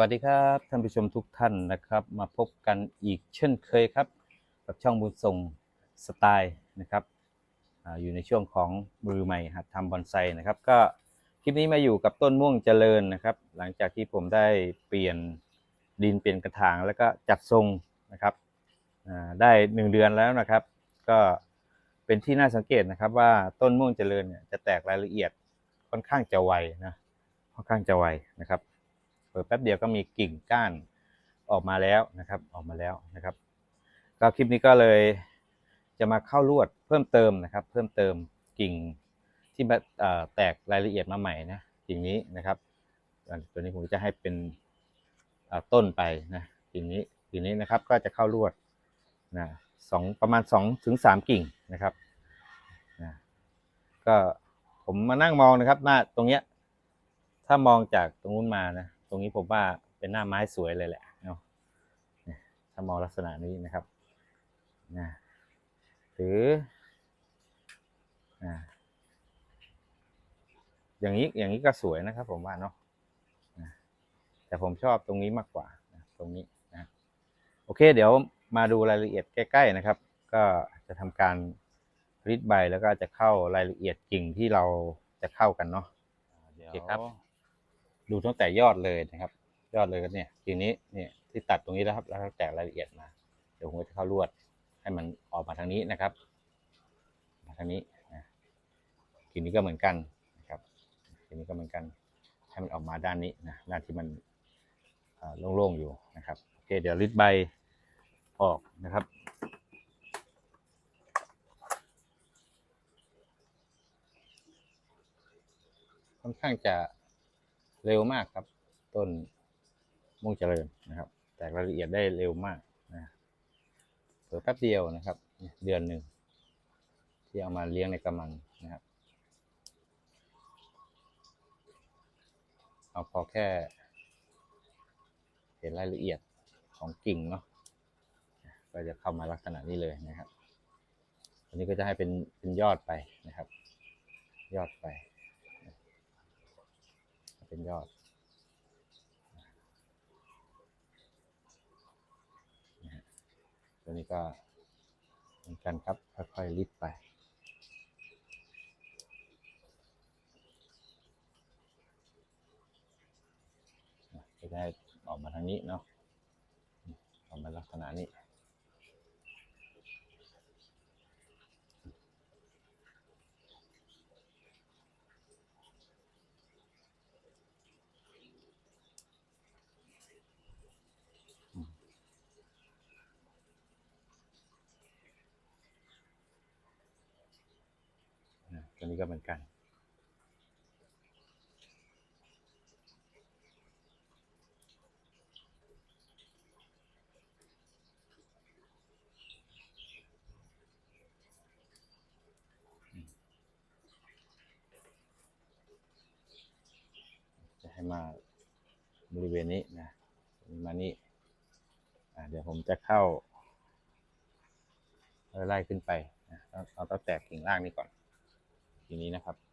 วัสดีครับท่านผู้ชมทุกท่านนะครับ มาพบกันอีกเช่นเคยครับ กับช่องบุญส่งสไตล์นะครับออยู่ในช่วงของมือใหม่หัดทำบอนไซนะครับ ก็คลิปนี้มาอยู่กับต้นม่วงเจริญนะครับ หลังจากที่ผมได้เปลี่ยนดินเปลี่ยนกระถางแล้วก็จัดทรงนะครับได้หนึ่งเดือนแล้วนะครับ ก็เป็นที่น่าสังเกตนะครับว่าต้นม่วงเจริญเนี่ยจะแตกรายละเอียดค่อนข้างจะไวนะค่อนข้างจะไวนะครับ เปิดแป๊บเดียวก็มีกิ่งก้านออกมาแล้วนะครับ ออกมาแล้วนะครับ ก็คลิปนี้ก็เลยจะมาเข้าลวดเพิ่มเติมนะครับ เพิ่มเติมกิ่งที่แบบเอ่อแตกรายละเอียดมาใหม่นะกิ่งนี้นะครับ ตัวนี้ผมจะให้เป็นต้นไปนะกิ่งนี้กิ่งนี้นะครับก็จะเข้าลวดนะสองประมาณสองถึงสามกิ่งนะครับนะก็ผมมานั่งมองนะครับหน้าตรงเนี้ยถ้ามองจากตรงนู้นมานะ ตรงนี้ผมว่าเป็นหน้าไม้สวยเลยแหละเนาะถ้ามองลักษณะนี้นะครับนะหรืออ่าอย่างนี้อย่างนี้ก็สวยนะครับ ผมว่าเนาะแต่ผมชอบตรงนี้มากกว่าตรงนี้นะโอเค เดี๋ยวมาดูรายละเอียดใกล้ ๆนะครับ ก็จะทำการรีดใบแล้วก็จะเข้ารายละเอียดกิ่งที่เราจะเข้ากันเนาะเดี๋ยวครับ ดูตั้งแต่ยอดเลยนะครับ ยอดเลยก็เนี่ยทีนี้เนี่ยที่ตัดตรงนี้แล้วครับแล้วแตกรายละเอียดมา เดี๋ยวผมจะเข้าลวดให้มันออกมาทางนี้นะครับ มาทางนี้นะทีนี้ก็เหมือนกันนะครับทีนี้ก็เหมือนกันให้มันออกมาด้านนี้นะด้านที่มันโล่งๆอยู่นะครับโอเคเดี๋ยวริดใบออกนะครับค่อนข้างจะ เร็วมากครับ ต้นมุ่งเจริญนะครับ แตกรายละเอียดได้เร็วมากนะเปิดแป๊บเดียวนะครับ เดือนหนึ่งที่เอามาเลี้ยงในกระมังนะครับ เอาพอแค่ เห็นรายละเอียดของกิ่งเนาะก็จะเข้ามาลักษณะนี้เลยนะครับอันนี้ก็จะให้เป็นเป็นยอดไปนะครับ ยอดไป เป็นยอดตัวนี้ก็เหมือนกันครับ ค่อยๆลิดไปจะได้ออกมาทางนี้เนาะออกมาลักษณะนี้ ก็เหมือนกัน จะให้มาบริเวณนี้นะ มานี่เดี๋ยวผมจะเข้าไล่ขึ้นไปนะเอาตั้งแต่กิ่งล่างนี้ก่อน ทีนี้นะครับ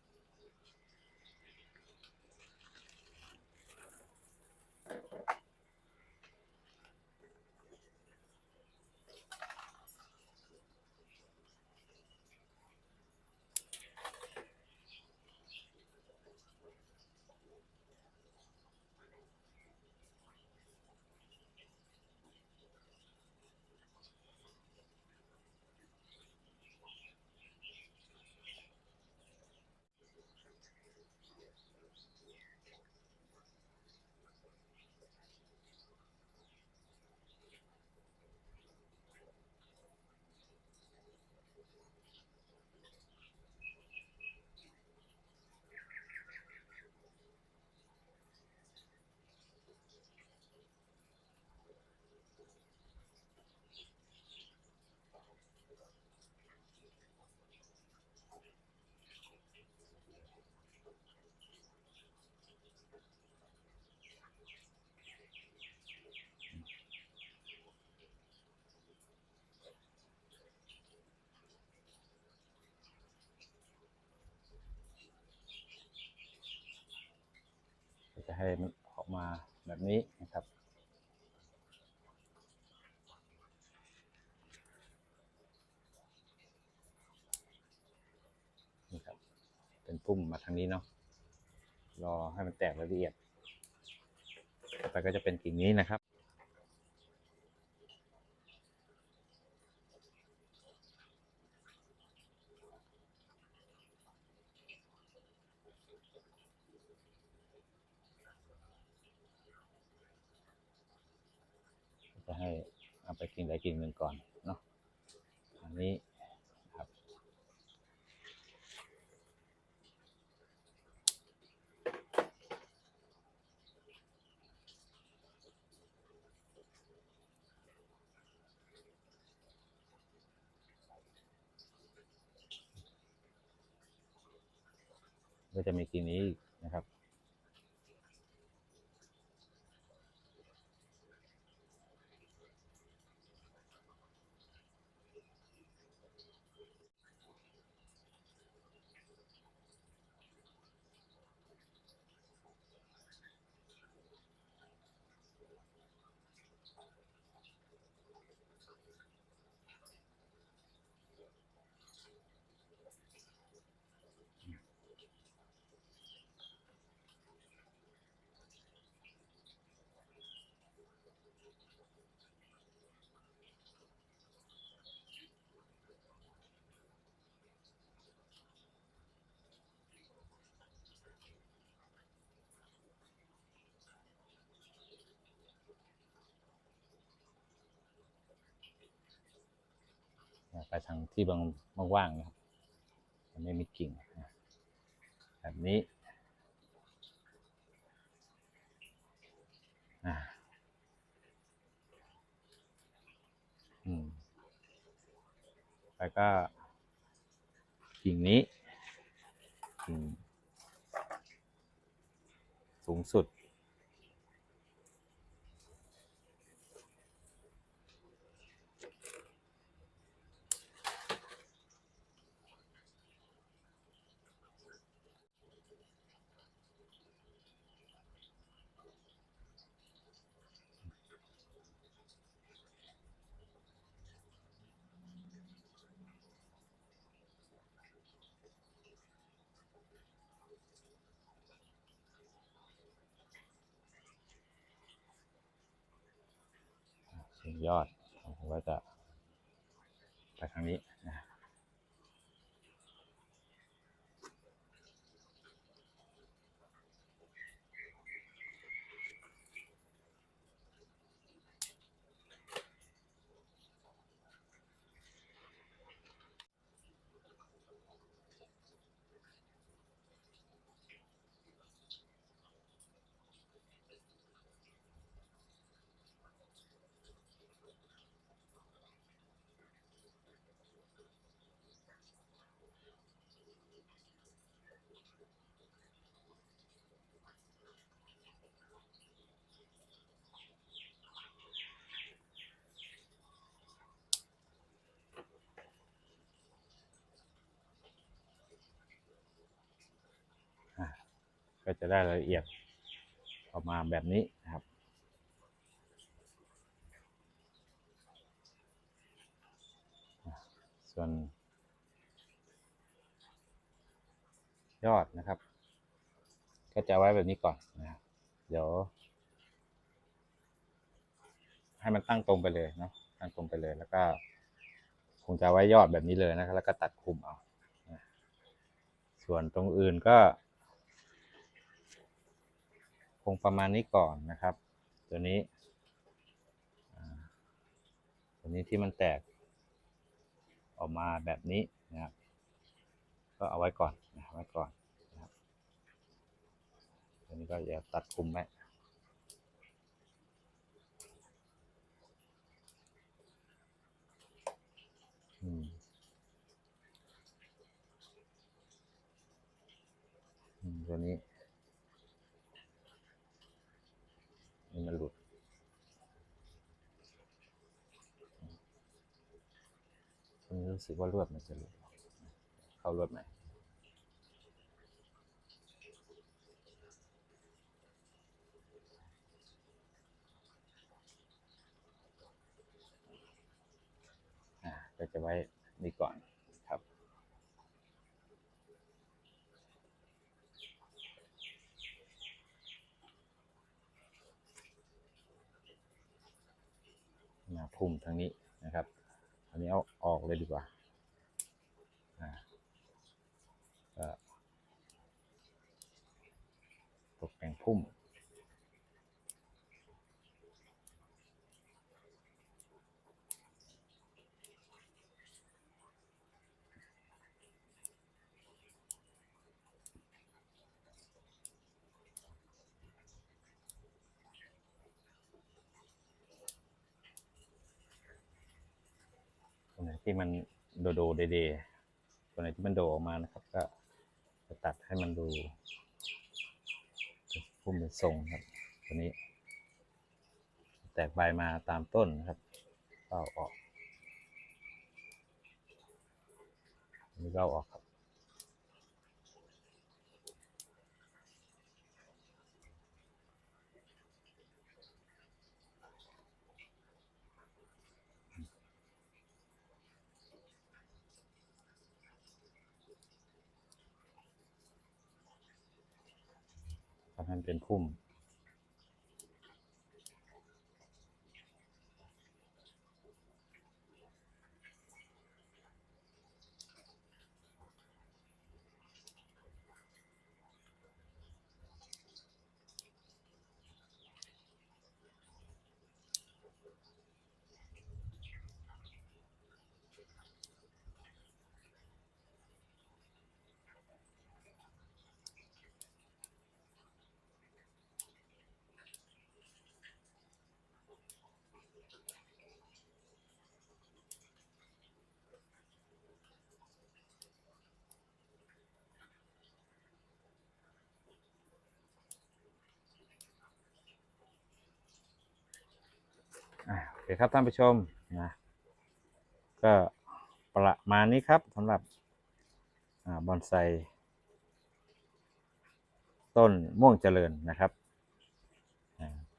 ให้มันออกมาแบบนี้นะครับ นี่ครับ เป็นปุ่มมาทางนี้เนาะ รอให้มันแตกละเอียด ต่อไปก็จะเป็นกิ่งนี้นะครับ จะให้เอาไปกิ่งใดกิ่งหนึ่งก่อนเนาะอันนี้ครับก็จะมีกิ่งนี้อีกนะครับ ไปทางที่บางว่างๆนะครับมันไม่มีกิ่งแบบนี้แล้วก็กิ่งนี้กิ่งสูงสุด ยอดผมก็จะไปทางนี้นะ ก็จะได้รายละเอียดออกมาแบบนี้นะครับ ส่วน ยอดนะครับ ก็จะไว้แบบนี้ก่อนนะครับเดี๋ยว ให้มันตั้งตรงไปเลยเนาะตั้งตรงไปเลยแล้วก็คงจะไว้ยอดแบบนี้เลยนะครับแล้วก็ตัดคุมเอาส่วนตรงอื่นก็ งประมาณนี้ก่อนนะครับ ตัวนี้ตัวนี้ที่มันแตกออกมาแบบนี้นะครับ ก็เอาไว้ก่อนนะไว้ก่อนนะครับตัวนี้ก็อย่าตัดคุมไว้ สึกว่ารวดมันจะหลุดเข้ารวดไหม่ก็จะไว้นี่ก่อนครับ มาพุ่มทางนี้นะครับ อันนี้เอาออกเลยดีกว่า ก็ตกแต่งพุ่ม ที่มันโดโดเดเด ตัวไหนที่มันโดออกมานะครับ ก็จะตัดให้มันดูพุ่มเป็นทรงครับ ตัวนี้ แตกใบมาตามต้นนะครับก็เอาออกอันนี้ก็เราออกครับ ให้มันเป็นพุ่ม เคครับท่านผู้ชมนะก็ประมาณนี้ครับสำหรับอบอนไซต้นม่วงเจริญนะครับ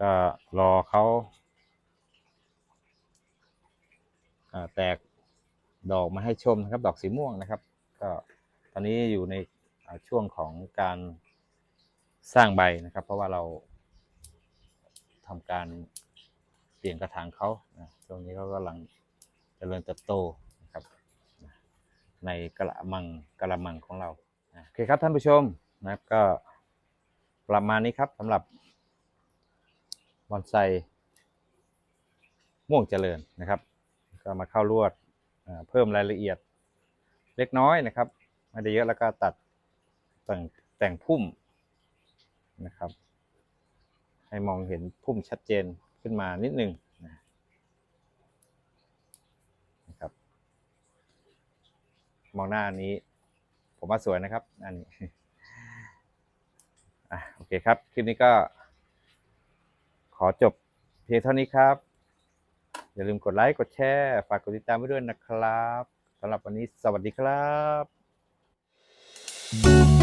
ก็รอเขาแตกดอกมาให้ชมนะครับ ดอกสีม่วงนะครับ ก็ตอนนี้อยู่ในช่วงของการสร้างใบนะครับ เพราะว่าเราทำการ เปลี่ยนกระถางเขานะช่วงนี้เขากำลังเจริญเติบโตนะครับในกระมังกระมังของเราโอเคครับท่านผู้ชมนะครับก็ประมาณนี้ครับสำหรับบอนไซม่วงเจริญนะครับ ก็มาเข้าลวดเพิ่มรายละเอียดเล็กน้อยนะครับไม่ได้เยอะแล้วก็ตัดแต่งแต่งพุ่มนะครับ ให้มองเห็นพุ่มชัดเจน ขึ้นมานิดหนึ่งนะครับ มองหน้านี้ ผมว่าสวยนะครับ อันนี้อะโอเคครับ คลิปนี้ก็ ขอจบเพียงเท่านี้ครับ อย่าลืมกดไลค์ กดแชร์ ฝากกดติดตามไว้ด้วยนะครับสำหรับวันนี้สวัสดีครับ